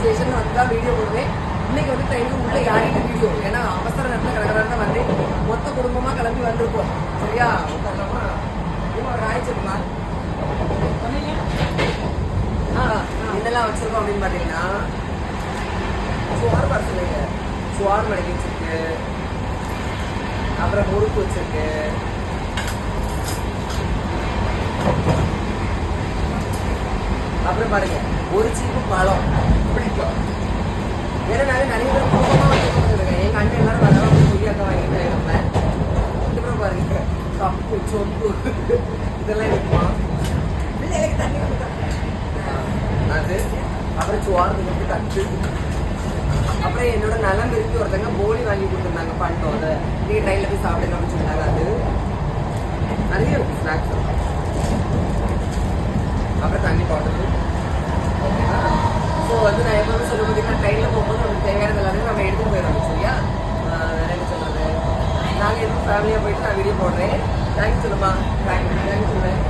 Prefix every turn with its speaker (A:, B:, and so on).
A: தான் வீடியோ போடுவேன். இன்னைக்கு வந்து ட்ரெயினுக்கு உள்ள யாருக்கு வீடியோ ஏன்னா அவசர நேரத்தில் கிடக்கிறாங்க வந்து மொத்த குடும்பமாக கிளம்பி வந்திருக்கோம் சரியா? ராய்ச்சிருமா ஆ என்னெல்லாம் வச்சிருக்கோம் அப்படின்னு பார்த்தீங்கன்னா சுவார் பார்சல் சுவார் மடக்கி வச்சிருக்கு. அப்புறம் முறுக்கு வச்சிருக்கு. அப்புறம் பாருங்க ஒரு சீப்பு பழம். கப்பு இதெல்லாம் இருக்குமா பிள்ளைகளுக்கு தண்ணி வந்து அது அப்புறம் சோறு வந்து தட்டு. அப்புறம் என்னோட நலம் விரும்பி ஒருத்தங்க போலி வாங்கி கொடுத்துருந்தாங்க பண்டம் அதை நீங்கள் ட்ரெயினில் போய் சாப்பிடுங்க அப்படின்னு சொன்னாங்க. அது நிறைய இருக்கு ஸ்நாக்ஸ் அப்புறம் தண்ணி பாட்டில் ஓகேங்களா ஸோ வந்து நான் எப்பவுமே சொல்லும்போது ஃபேமிலியாக போயிட்டு நான் வீடியோ போடுறேன். தேங்க்ஸ் சொல்லுமா தேங்க்யூ தேங்க்ஸ் சொல்லுவேன்